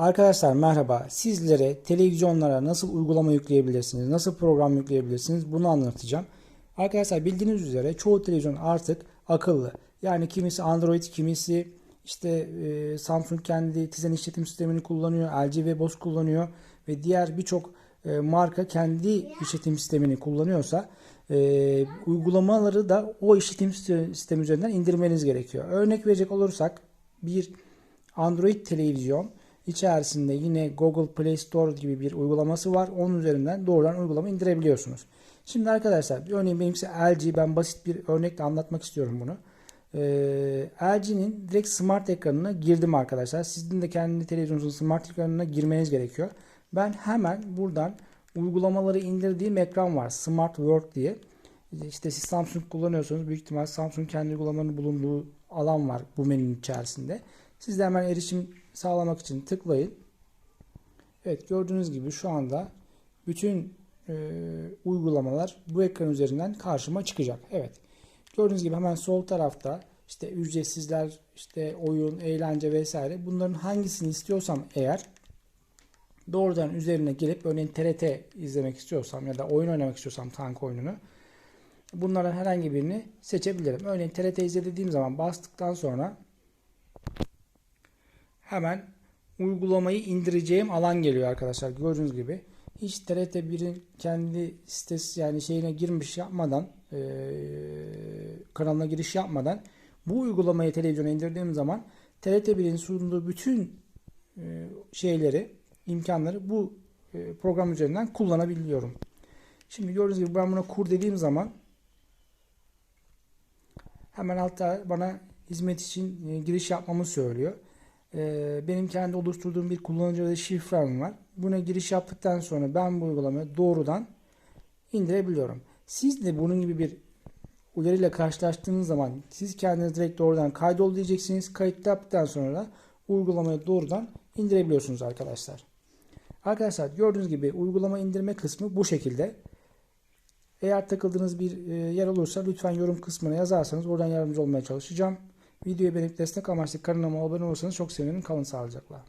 Arkadaşlar merhaba. Sizlere televizyonlara nasıl uygulama yükleyebilirsiniz, nasıl program yükleyebilirsiniz bunu anlatacağım. Arkadaşlar bildiğiniz üzere çoğu televizyon artık akıllı. Yani kimisi Android, kimisi işte e, Samsung kendi Tizen işletim sistemini kullanıyor, LG ve Bose kullanıyor ve diğer birçok e, marka kendi işletim sistemini kullanıyorsa e, uygulamaları da o işletim sistemi üzerinden indirmeniz gerekiyor. Örnek verecek olursak bir Android televizyon içerisinde yine Google Play Store gibi bir uygulaması var. Onun üzerinden doğrudan uygulama indirebiliyorsunuz. Şimdi arkadaşlar örneğin benimkisi LG. Ben basit bir örnekle anlatmak istiyorum bunu. Ee, LG'nin direkt smart ekranına girdim arkadaşlar. Sizin de kendi televizyonunuzun smart ekranına girmeniz gerekiyor. Ben hemen buradan uygulamaları indirdiğim ekran var. Smart World diye. İşte siz Samsung kullanıyorsanız büyük ihtimal Samsung kendi uygulamalarının bulunduğu alan var bu menünün içerisinde. Siz de hemen erişim sağlamak için tıklayın. Evet gördüğünüz gibi şu anda bütün e, uygulamalar bu ekran üzerinden karşıma çıkacak. Evet. Gördüğünüz gibi hemen sol tarafta işte ücretsizler, işte oyun, eğlence vesaire bunların hangisini istiyorsam eğer doğrudan üzerine gelip örneğin TRT izlemek istiyorsam ya da oyun oynamak istiyorsam tank oyununu bunlardan herhangi birini seçebilirim. Örneğin TRT izle dediğim zaman bastıktan sonra hemen uygulamayı indireceğim alan geliyor arkadaşlar. Gördüğünüz gibi hiç TRT 1'in kendi sitesi yani şeyine girmiş yapmadan e, kanalına giriş yapmadan bu uygulamayı televizyona indirdiğim zaman TRT 1'in sunduğu bütün e, şeyleri imkanları bu e, program üzerinden kullanabiliyorum. Şimdi gördüğünüz gibi ben buna kur dediğim zaman hemen altta bana hizmet için e, giriş yapmamı söylüyor. E, benim kendi oluşturduğum bir kullanıcı ve şifrem var. Buna giriş yaptıktan sonra ben bu uygulamayı doğrudan indirebiliyorum. Siz de bunun gibi bir uyarıyla karşılaştığınız zaman siz kendiniz direkt doğrudan kaydol diyeceksiniz. Kayıt yaptıktan sonra da uygulamayı doğrudan indirebiliyorsunuz arkadaşlar. Arkadaşlar gördüğünüz gibi uygulama indirme kısmı bu şekilde. Eğer takıldığınız bir e, yer olursa lütfen yorum kısmına yazarsanız oradan yardımcı olmaya çalışacağım. Videoyu beğenip destek amaçlı kanalıma abone olursanız çok sevinirim. Kalın sağlıcakla.